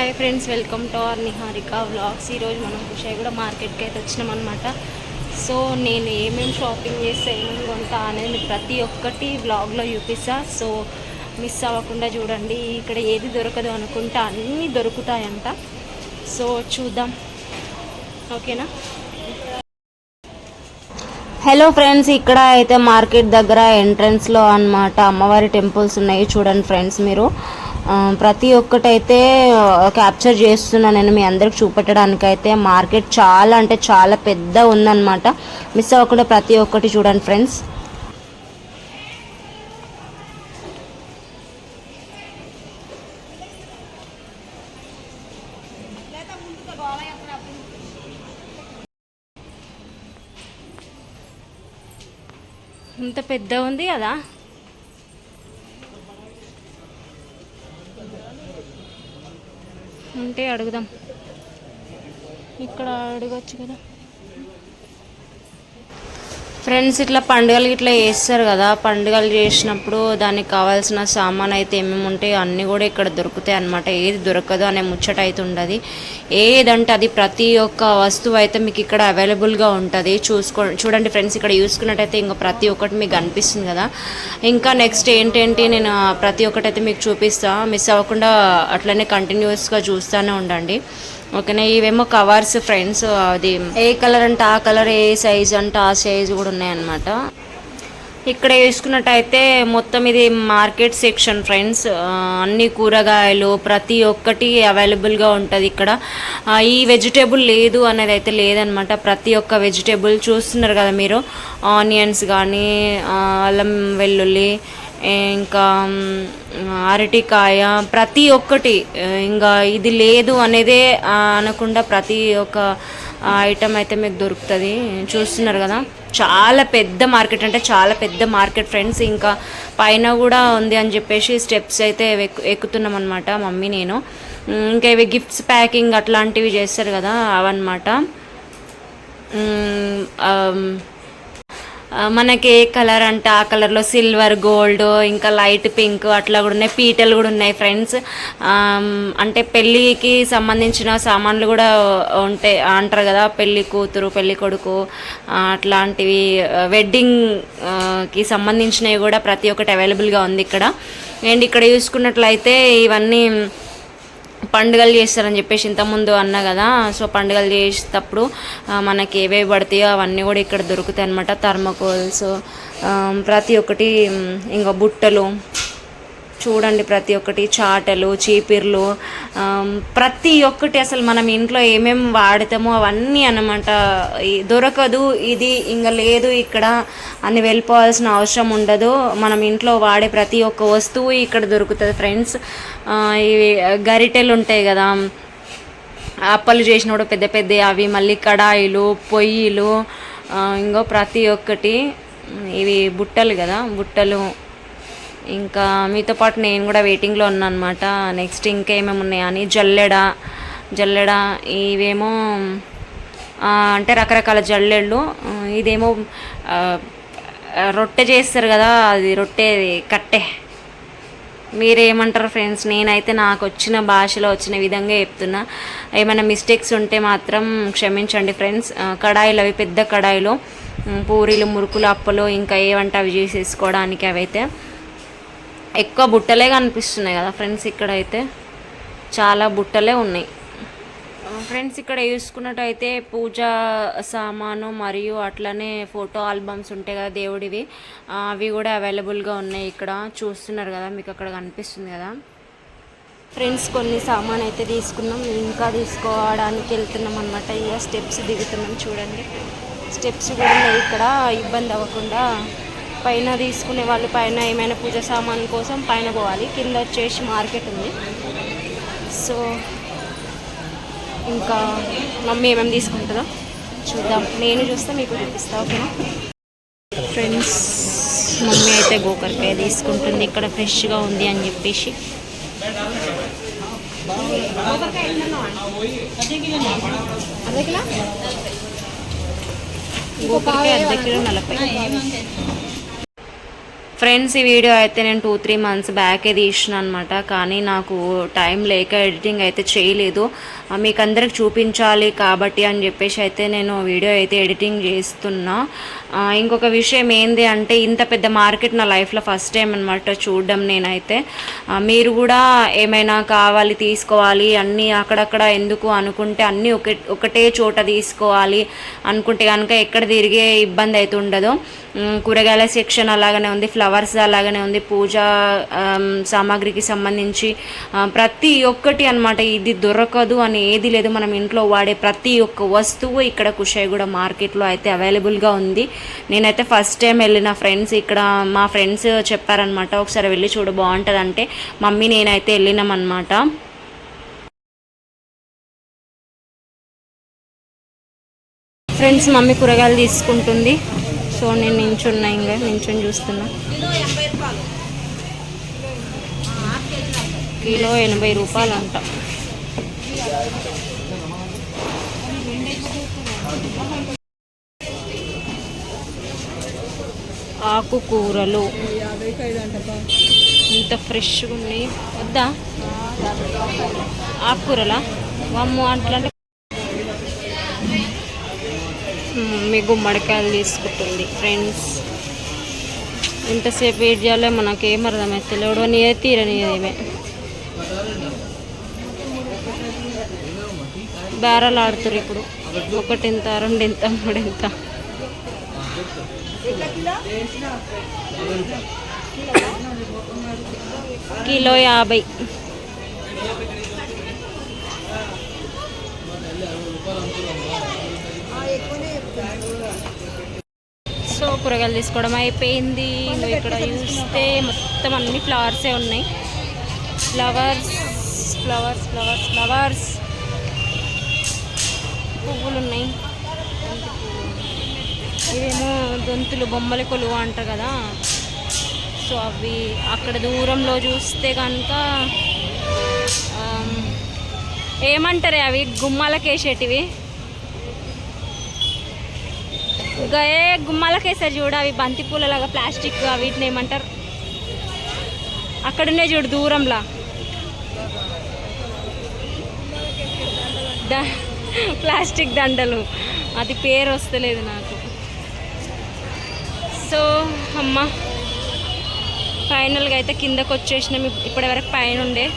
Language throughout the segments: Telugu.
Hi friends welcome to our Niharika vlogs ఈరోజు మనం కూడా మార్కెట్కి అయితే వచ్చినాం అనమాట సో నేను ఏమేమి షాపింగ్ చేస్తే ఏమేమి కొంటా అనేది ప్రతి ఒక్కటి వ్లాగ్లో చూపిస్తా. సో మిస్ అవ్వకుండా చూడండి. ఇక్కడ ఏది దొరకదు అనుకుంటా అన్నీ దొరుకుతాయంట. సో చూద్దాం. ఓకేనా? హలో ఫ్రెండ్స్ ఇక్కడ అయితే మార్కెట్ దగ్గర ఎంట్రన్స్లో అనమాట అమ్మవారి టెంపుల్స్ ఉన్నాయి. చూడండి ఫ్రెండ్స్ మీరు. ప్రతి ఒక్కటైతే క్యాప్చర్ చేస్తున్నా నేను మీ అందరికి చూపెట్టడానికి అయితే మార్కెట్ చాలా అంటే చాలా పెద్ద ఉందన్నమాట. మిస్ అవ్వకుండా ప్రతి ఒక్కటి చూడండి ఫ్రెండ్స్ ఇంత పెద్ద ఉంది కదా? ఉంటే అడుగుదాం. ఇక్కడ అడగచ్చు కదా. ఫ్రెండ్స్ ఇట్లా పండుగలు ఇట్లా చేస్తారు కదా. పండుగలు చేసినప్పుడు దానికి కావాల్సిన సామాన్ అయితే ఏమేమి ఉంటాయో అన్నీ కూడా ఇక్కడ దొరుకుతాయి అన్నమాట. ఏది దొరకదు అనే ముచ్చట అయితే ఉండదు. ఏదంటే అది ప్రతి ఒక్క వస్తువు అయితే మీకు ఇక్కడ అవైలబుల్గా ఉంటుంది. చూసుకో చూడండి ఫ్రెండ్స్ ఇక్కడ చూసుకున్నట్టయితే ఇంకా ప్రతి ఒక్కటి మీకు అనిపిస్తుంది కదా. ఇంకా నెక్స్ట్ ఏంటంటే నేను ప్రతి ఒక్కటి అయితే మీకు చూపిస్తాను మిస్ అవ్వకుండా అట్లనే కంటిన్యూస్గా చూస్తూనే ఉండండి. ఓకేనా? ఇవేమో కవర్స్ ఫ్రెండ్స్ అది ఏ కలర్ అంటే ఆ కలర్ ఏ సైజ్ అంటే ఆ సైజ్ కూడా ఉన్నాయన్నమాట. ఇక్కడ వేసుకున్నట్టయితే మొత్తం ఇది మార్కెట్ సెక్షన్ ఫ్రెండ్స్. అన్ని కూరగాయలు ప్రతి ఒక్కటి అవైలబుల్గా ఉంటుంది ఇక్కడ. ఈ వెజిటేబుల్ లేదు అనేది అయితే లేదనమాట ప్రతి ఒక్క వెజిటేబుల్ చూస్తున్నారు కదా మీరు. ఆనియన్స్ కానీ అల్లం వెల్లుల్లి ఇంకా అరటికాయ ప్రతి ఒక్కటి ఇంకా ఇది లేదు అనేదే అనకుండా ప్రతి ఒక్క ఐటమ్ అయితే మీకు దొరుకుతుంది. చూస్తున్నారు కదా చాలా పెద్ద మార్కెట్ అంటే చాలా పెద్ద మార్కెట్ ఫ్రెండ్స్. ఇంకా పైన కూడా ఉంది అని చెప్పేసి స్టెప్స్ అయితే ఎక్కుతున్నాం అనమాట మమ్మీ నేను. ఇంకా ఇవి గిఫ్ట్స్ ప్యాకింగ్ అట్లాంటివి చేస్తారు కదా అవన్నమాట. మనకి ఏ కలర్ అంటే. ఆ కలర్లో సిల్వర్ గోల్డ్ ఇంకా లైట్ పింక్ అట్లా కూడా ఉన్నాయి. పీటలు కూడా ఉన్నాయి ఫ్రెండ్స్. అంటే పెళ్ళికి సంబంధించిన సామాన్లు కూడా ఉంటాయి అంటారు కదా పెళ్ళి కూతురు పెళ్ళి కొడుకు అట్లాంటివి వెడ్డింగ్కి సంబంధించినవి కూడా ప్రతి ఒక్కటి అవైలబుల్గా ఉంది ఇక్కడ. అండ్ ఇక్కడ చూసుకున్నట్లయితే ఇవన్నీ పండుగలు చేస్తారని చెప్పేసి ఇంతకుముందు అన్నా కదా. సో పండుగలు చేసేటప్పుడు మనకి ఏవేవి పడతాయో అవన్నీ కూడా ఇక్కడ దొరుకుతాయి అనమాట థర్మకోల్స్ ప్రతి ఒక్కటి ఇంకా బుట్టలు చూడండి ప్రతి ఒక్కటి చాటలు చీపిర్లు ప్రతి ఒక్కటి అసలు మనం ఇంట్లో ఏమేమి వాడతామో అవన్నీ అనమాట దొరకదు ఇది ఇంకా లేదు ఇక్కడ అని వెళ్ళిపోవాల్సిన అవసరం ఉండదు. మనం ఇంట్లో వాడే ప్రతి ఒక్క వస్తువు ఇక్కడ దొరుకుతుంది ఫ్రెండ్స్. ఇవి గరిటెలు ఉంటాయి కదా. అప్పలు చేసినప్పుడు పెద్ద పెద్ద అవి మళ్ళీ కడాయిలు పొయ్యిలు ఇంకో ప్రతి ఒక్కటి. ఇవి బుట్టలు కదా బుట్టలు ఇంకా మీతో పాటు నేను కూడా వెయిటింగ్లో ఉన్నాను అనమాట నెక్స్ట్ ఇంకేమేమి ఉన్నాయని జల్లెడ జల్లెడ ఇవేమో అంటే రకరకాల జల్లెళ్ళు ఇదేమో రొట్టె చేస్తారు కదా అది రొట్టె కట్టె. మీరేమంటారు ఫ్రెండ్స్? నేనైతే నాకు వచ్చిన భాషలో వచ్చిన విధంగా చెప్తున్నా. ఏమైనా మిస్టేక్స్ ఉంటే మాత్రం క్షమించండి ఫ్రెండ్స్. కడాయిలు అవి పెద్ద కడాయిలు పూరీలు మురుకులు అప్పలు ఇంకా ఏవంటే అవి చేసేసుకోవడానికి అవైతే. ఎక్కువ బుట్టలే కనిపిస్తున్నాయి కదా ఫ్రెండ్స్ ఇక్కడైతే. చాలా బుట్టలే ఉన్నాయి. ఫ్రెండ్స్ ఇక్కడ చూసుకున్నట్టయితే పూజా సామాను మరియు అట్లనే ఫోటో ఆల్బమ్స్ ఉంటాయి కదా దేవుడివి. అవి కూడా అవైలబుల్గా ఉన్నాయి ఇక్కడ. చూస్తున్నారు కదా మీకు అక్కడ కనిపిస్తుంది కదా. ఫ్రెండ్స్ కొన్ని సామాన్ అయితే తీసుకున్నాం. ఇంకా తీసుకోవడానికి వెళ్తున్నాం అనమాట ఇక స్టెప్స్ దిగుతున్నాం చూడండి. స్టెప్స్ కూడా ఉన్నాయి. ఇక్కడ ఇబ్బంది అవ్వకుండా పైన తీసుకునే వాళ్ళు పైన ఏమైనా పూజ సామాన్ కోసం పైన పోవాలి. కింద వచ్చేసి మార్కెట్ ఉంది. సో ఇంకా మమ్మీ ఏమేమి తీసుకుంటుందో చూద్దాం. నేను చూస్తే మీకు చూపిస్తా ఓకేనా? ఫ్రెండ్స్ మమ్మీ అయితే గోకరకాయ తీసుకుంటుంది. ఇక్కడ ఫ్రెష్గా ఉంది అని చెప్పేసి. గోకరకాయ అర్ధ కిలో నలభై. ఫ్రెండ్స్ ఈ వీడియో అయితే నేను టూ త్రీ మంత్స్ బ్యాకే తీసిన అనమాట కానీ నాకు టైం లేక ఎడిటింగ్ అయితే చేయలేదు. మీకు అందరికి చూపించాలి కాబట్టి అని చెప్పేసి అయితే నేను వీడియో అయితే ఎడిటింగ్ చేస్తున్నా. ఇంకొక విషయం ఏంది అంటే ఇంత పెద్ద మార్కెట్ నా లైఫ్లో ఫస్ట్ టైం అనమాట చూడడం నేనైతే. మీరు కూడా ఏమైనా కావాలి తీసుకోవాలి అన్నీ అక్కడక్కడ ఎందుకు అనుకుంటే అన్నీ ఒక ఒకటే చోట తీసుకోవాలి అనుకుంటే కనుక ఎక్కడ తిరిగే ఇబ్బంది అయితే ఉండదు. కూరగాయల సెక్షన్ అలాగనే ఉంది ఫ్లవర్స్ అలాగనే ఉంది పూజా సామాగ్రికి సంబంధించి ప్రతి ఒక్కటి అన్నమాట ఇది దొరకదు అని ఏది లేదు. మనం ఇంట్లో వాడే ప్రతి ఒక్క వస్తువు ఇక్కడ కుషాయిగూడ మార్కెట్లో అయితే అవైలబుల్గా ఉంది. నేనైతే ఫస్ట్ టైం వెళ్ళిన ఫ్రెండ్స్ ఇక్కడ మా ఫ్రెండ్స్ చెప్పారనమాట ఒకసారి వెళ్ళి చూడ బాగుంటుంది అంటే మమ్మీ నేనైతే వెళ్ళినాం ఫ్రెండ్స్ మమ్మీ కూరగాయలు తీసుకుంటుంది. సో నేను నించున్నా ఇంకా నించుని చూస్తున్నా. కిలో ఎనభై రూపాయలు అంట ఆకుకూరలు. ఇంత ఫ్రెష్గా ఉన్నాయి వద్దా? ఆకుకూరలా? వమ్ము అట్లంటే మీ గుమ్మడికాయలు తీసుకుంటుంది ఫ్రెండ్స్. ఎంతసేపు వెయిట్ చేయాలో మనకేం అర్థమైతే తెలియడు అని తీరని ఏమే. బేరాలు ఆడుతారు ఇప్పుడు. ఒకటి ఎంత రెండు ఎంత మూడు ఎంత కిలో యాభై. సో కూరగాయలు తీసుకోవడం అయిపోయింది. ఇక్కడ చూస్తే మొత్తం అన్ని ఫ్లవర్సే ఉన్నాయి. Flowers flowers flowers flowers. పువ్వులు ఉన్నాయి. ఇవేమో దొంతులు బొమ్మల కొలువు అంటారు కదా. సో అవి అక్కడ దూరంలో చూస్తే కనుక ఏమంటారే అవి? గుమ్మాలకేసేటివి? గయే గుమ్మాలకేసారి చూడు అవి బంతి పూలలాగా ప్లాస్టిక్ వీటిని ఏమంటారు? అక్కడనే చూడు దూరంలా. దా ప్లాస్టిక్ దండలు. అది పేరు వస్తలేదు నాకు. సో అమ్మ ఫైనల్గా అయితే కిందకు వచ్చేసినాం. ఇప్పటి వరకు పైన ఉండే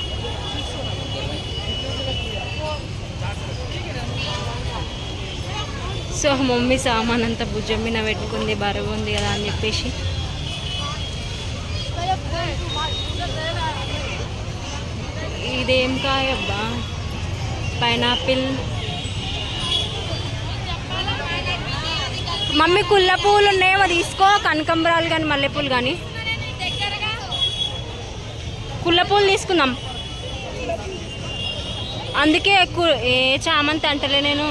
సో మమ్మీ సామాన్ అంతా భుజం మీద పెట్టుకుంది బరువు ఉంది కదా అని చెప్పేసి. ఇదేం కాయబ్బా? పైనాపిల్. మమ్మీ కుల్ల పువ్వులు ఉన్నాయేమో తీసుకో కనకంబరాలు కానీ మల్లెపూలు కానీ కుల్ల పువ్వులు తీసుకుందాం. అందుకే ఎక్కువ ఏ చామంతి అంటలే నేను.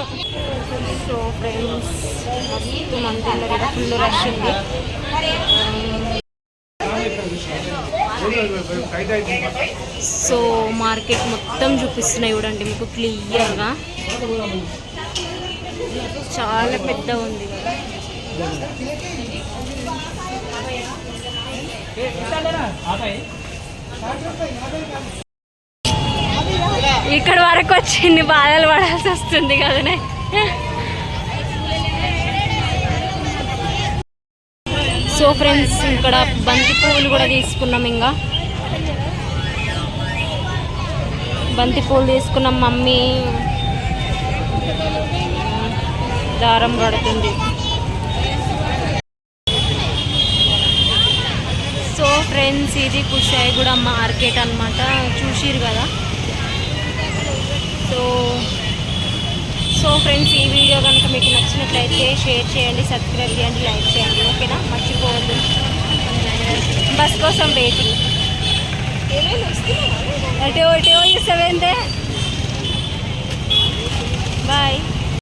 సో ఫ్రెండ్స్ మస్తు మంది ఫుల్ రష్ ఉంది. సో మార్కెట్ మొత్తం చూపిస్తున్నాయి చూడండి మీకు క్లియర్గా. చాలా పెద్ద ఉంది. ఇక్కడ వరకు వచ్చి ఇన్ని బాధలు పడాల్సి వస్తుంది కదనే. సో ఫ్రెండ్స్ ఇక్కడ బంతి పువ్వులు కూడా తీసుకున్నాం ఇంకా బంతి పువ్వులు తీసుకున్నాం మమ్మీ. దారం పడుతుంది. సో ఫ్రెండ్స్ ఇది కుషాయిగూడ మార్కెట్ అన్నమాట. చూసిరు కదా? సో సో ఫ్రెండ్స్ ఈ వీడియో కనుక మీకు నచ్చినట్లయితే షేర్ చేయండి సబ్స్క్రైబ్ చేయండి లైక్ చేయండి ఓకేనా? మర్చిపోవద్దు. బస్ కోసం వెయిటింగ్ ఎటో ఎటో చూస్తావేంటే బాయ్